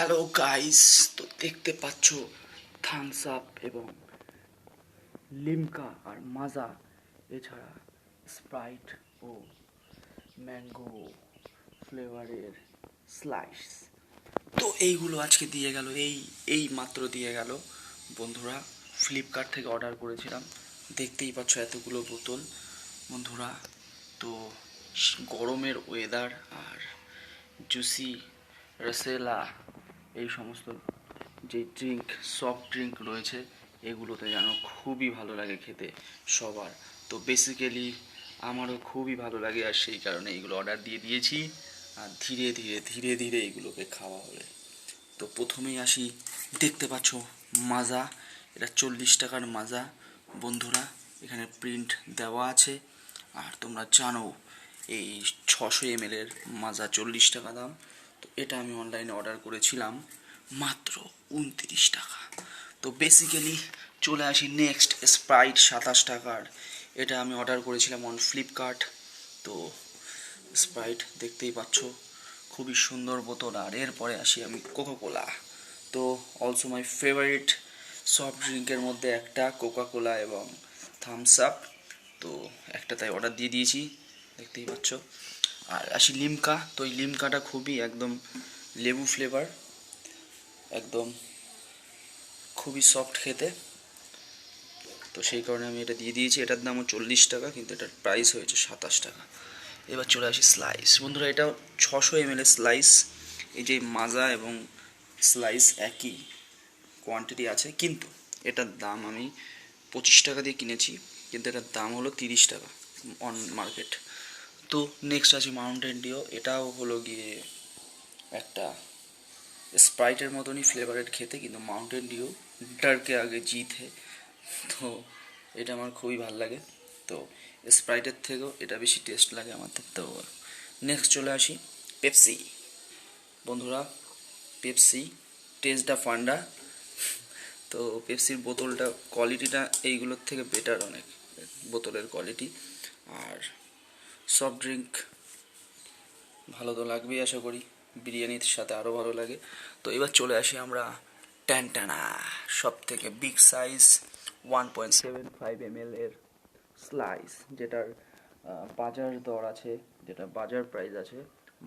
Hello guys তো দেখতে পাচ্ছ থামস আপ এবং লিমকা আর মাজা, এছাড়া স্প্রাইট ও ম্যাঙ্গো ফ্লেভারের স্লাইস তো এইগুলো আজকে দিয়ে গেল, এই এই মাত্র দিয়ে গেল। বন্ধুরা ফ্লিপকার্ট থেকে অর্ডার করেছিলাম। দেখতেই পাচ্ছ এতগুলো বোতল। বন্ধুরা, তো গরমের ওয়েদার আর জুসি রসেলা এই সমস্ত যে ড্রিঙ্ক সফট ড্রিঙ্ক রয়েছে, এগুলোতে যেন খুবই ভালো লাগে খেতে সবার। তো বেসিক্যালি আমারও খুবই ভালো লাগে আর সেই কারণে এগুলো অর্ডার দিয়ে দিয়েছি। আর ধীরে ধীরে ধীরে ধীরে এগুলোকে খাওয়া হবে। তো প্রথমেই আসি, দেখতে পাচ্ছ মাজা। এটা চল্লিশ টাকার মাজা। বন্ধুরা, এখানে প্রিন্ট দেওয়া আছে। আর তোমরা জানো, এই ছশো এম এর মাজা চল্লিশ টাকা দাম। তো এটা আমি অনলাইনে অর্ডার করেছিলাম মাত্র উনত্রিশ টাকা। তো বেসিক্যালি চলে আসি নেক্সট স্প্রাইট সাতাশ টাকার। এটা আমি অর্ডার করেছিলাম অন ফ্লিপকার্ট তো স্প্রাইট দেখতেই পাচ্ছ, খুবই সুন্দর বোতল। আর এরপরে আসি আমি কোকো কোলা তো অলসো মাই ফেভারিট সফট ড্রিঙ্কের মধ্যে একটা কোকা কোলা এবং থামস আপ তো একটা তাই অর্ডার দিয়ে দিয়েছি, দেখতেই পাচ্ছ। আর আসি লিমকা, তো এই লিমকাটা খুবই একদম লেবু ফ্লেভার একদম খুবই সফট খেতে। তো সেই কারণে আমি এটা দিয়ে দিয়েছি, এটার দামও চল্লিশ টাকা, কিন্তু এটার প্রাইস হয়েছে সাতাশ টাকা। এবার চলে আসি স্লাইস বন্ধুরা এটা ছশো এম স্লাইস এই যে মাজা এবং স্লাইস একই কোয়ান্টিটি আছে, কিন্তু এটার দাম আমি পঁচিশ টাকা দিয়ে কিনেছি, কিন্তু এটার দাম হলো তিরিশ টাকা অন মার্কেট তো নেক্সট আছে মাউন্টেন ডিও এটাও হলো গিয়ে একটা স্প্রাইটের মতনই ফ্লেভারের খেতে, কিন্তু মাউন্টেন ডিও ডার্কে আগে জিতে। তো এটা আমার খুবই ভালো লাগে। তো স্প্রাইটের থেকেও এটা বেশি টেস্ট লাগে আমাদের তো নেক্সট চলে আসি পেপসি বন্ধুরা পেপসি টেস্টটা ফান্ডা তো পেপসির বোতলটা কোয়ালিটিটা এইগুলোর থেকে বেটার অনেক, বোতলের কোয়ালিটি আর সফট ড্রিঙ্ক ভালো তো লাগবেই আশা করি। বিরিয়ানির সাথে আরও ভালো লাগে। তো এবার চলে আসি আমরা ট্যান্টানা সব থেকে big size one point seven five M এর স্লাইস যেটার বাজার দর আছে, যেটা বাজার প্রাইস আছে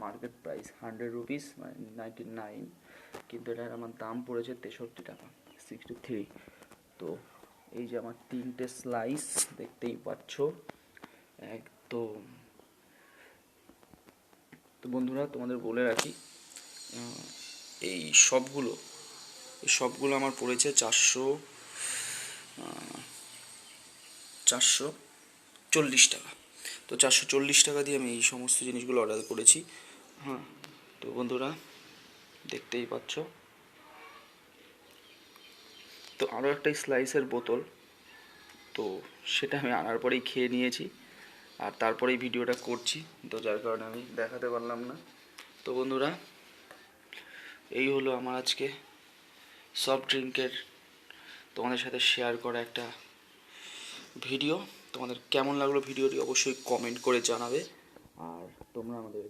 মার্কেট প্রাইস হান্ড্রেড রুপিস মানে নাইনটি নাইন কিন্তু এটার আমার দাম পড়েছে তেষট্টি টাকা সিক্সটি থ্রি তো এই যে আমার তিনটে স্লাইস দেখতেই পাচ্ছ, একদম তো বন্ধুরা, তোমাদের বলে রাখি এই সবগুলো এই সবগুলো আমার পড়েছে চারশো চারশো চল্লিশ টাকা। তো চারশো চল্লিশ টাকা দিয়ে আমি এই সমস্ত জিনিসগুলো অর্ডার করেছি। হ্যাঁ তো বন্ধুরা, দেখতেই পাচ্ছ। তো আরও একটা স্লাইসের বোতল, তো সেটা আমি আনার পরেই খেয়ে নিয়েছি। আর তারপরেই ভিডিওটা করছি, তো যার কারণে আমি দেখাতে পারলাম না। তো বন্ধুরা, এই হলো আমার আজকে সফট ড্রিঙ্কের তোমাদের সাথে শেয়ার করা একটা ভিডিও তোমাদের কেমন লাগল ভিডিওটি অবশ্যই কমেন্ট করে জানাবে। আর তোমরা আমাদের,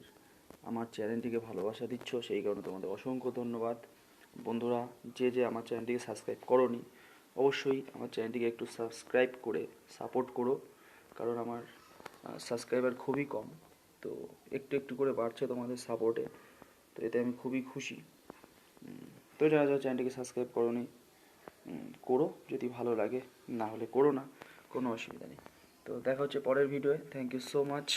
আমার চ্যানেলটিকে ভালোবাসা দিচ্ছ, সেই কারণে তোমাদের অসংখ্য ধন্যবাদ। বন্ধুরা, যে যে আমার চ্যানেলটিকে সাবস্ক্রাইব করোনি, অবশ্যই আমার চ্যানেলটিকে একটু সাবস্ক্রাইব করে সাপোর্ট করো। কারণ আমার সাবস্ক্রাইবার খুবই কম। তো একটু একটু করে বাড়ছে তোমাদের সাপোর্টে তো এতে আমি খুবই খুশি। তো যারা যারা চ্যানেলটিকে সাবস্ক্রাইব করো নি করো যদি ভালো লাগে। না হলে করো না, কোনো অসুবিধা নেই। তো দেখা হচ্ছে পরের ভিডিওয়ে থ্যাংক ইউ সো মাচ